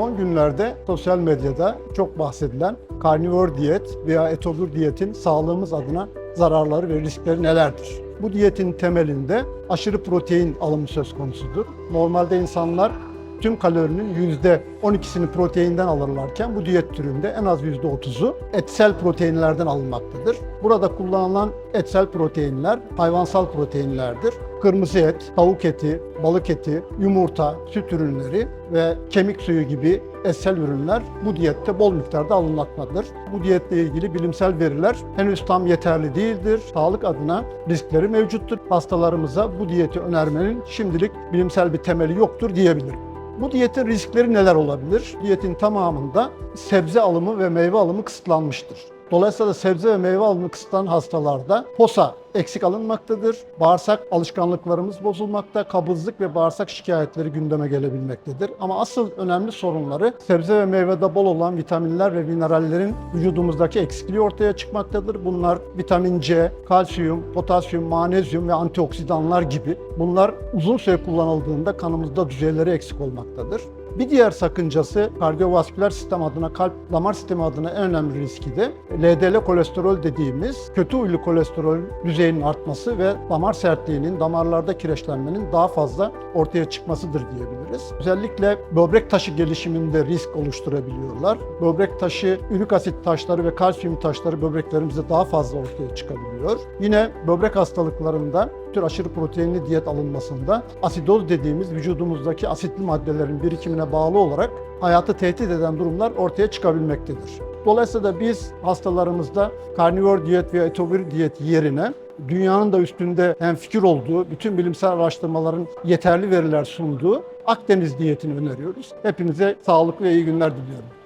Son günlerde sosyal medyada çok bahsedilen karnivor diyet veya etobur diyetin sağlığımız adına zararları ve riskleri nelerdir? Bu diyetin temelinde aşırı protein alımı söz konusudur. Normalde insanlar tüm kalorinin %12'sini proteinden alırlarken bu diyet türünde en az %30'u etsel proteinlerden alınmaktadır. Burada kullanılan etsel proteinler hayvansal proteinlerdir. Kırmızı et, tavuk eti, balık eti, yumurta, süt ürünleri ve kemik suyu gibi etsel ürünler bu diyette bol miktarda alınmaktadır. Bu diyetle ilgili bilimsel veriler henüz tam yeterli değildir. Sağlık adına riskleri mevcuttur. Hastalarımıza bu diyeti önermenin şimdilik bilimsel bir temeli yoktur diyebilirim. Bu diyetin riskleri neler olabilir? Diyetin tamamında sebze alımı ve meyve alımı kısıtlanmıştır. Dolayısıyla sebze ve meyve alımı kısıtlanan hastalarda posa eksik alınmaktadır. Bağırsak alışkanlıklarımız bozulmakta, kabızlık ve bağırsak şikayetleri gündeme gelebilmektedir. Ama asıl önemli sorunları sebze ve meyvede bol olan vitaminler ve minerallerin vücudumuzdaki eksikliği ortaya çıkmaktadır. Bunlar vitamin C, kalsiyum, potasyum, manezyum ve antioksidanlar gibi. Bunlar uzun süre kullanıldığında kanımızda düzeyleri eksik olmaktadır. Bir diğer sakıncası kardiyovasküler sistem adına, kalp damar sistemi adına en önemli riski de LDL kolesterol dediğimiz kötü huylu kolesterol düzeyinin artması ve damar sertliğinin, damarlarda kireçlenmenin daha fazla ortaya çıkmasıdır diyebiliriz. Özellikle böbrek taşı gelişiminde risk oluşturabiliyorlar. Böbrek taşı, ürik asit taşları ve kalsiyum taşları böbreklerimizde daha fazla ortaya çıkabiliyor. Yine böbrek hastalıklarında tür aşırı proteinli diyet alınmasında asidoz dediğimiz vücudumuzdaki asitli maddelerin birikimine bağlı olarak hayatı tehdit eden durumlar ortaya çıkabilmektedir. Dolayısıyla da biz hastalarımızda karnivor diyet veya etobur diyet yerine dünyanın da üstünde hem fikir olduğu, bütün bilimsel araştırmaların yeterli veriler sunduğu Akdeniz diyetini öneriyoruz. Hepinize sağlıklı ve iyi günler diliyorum.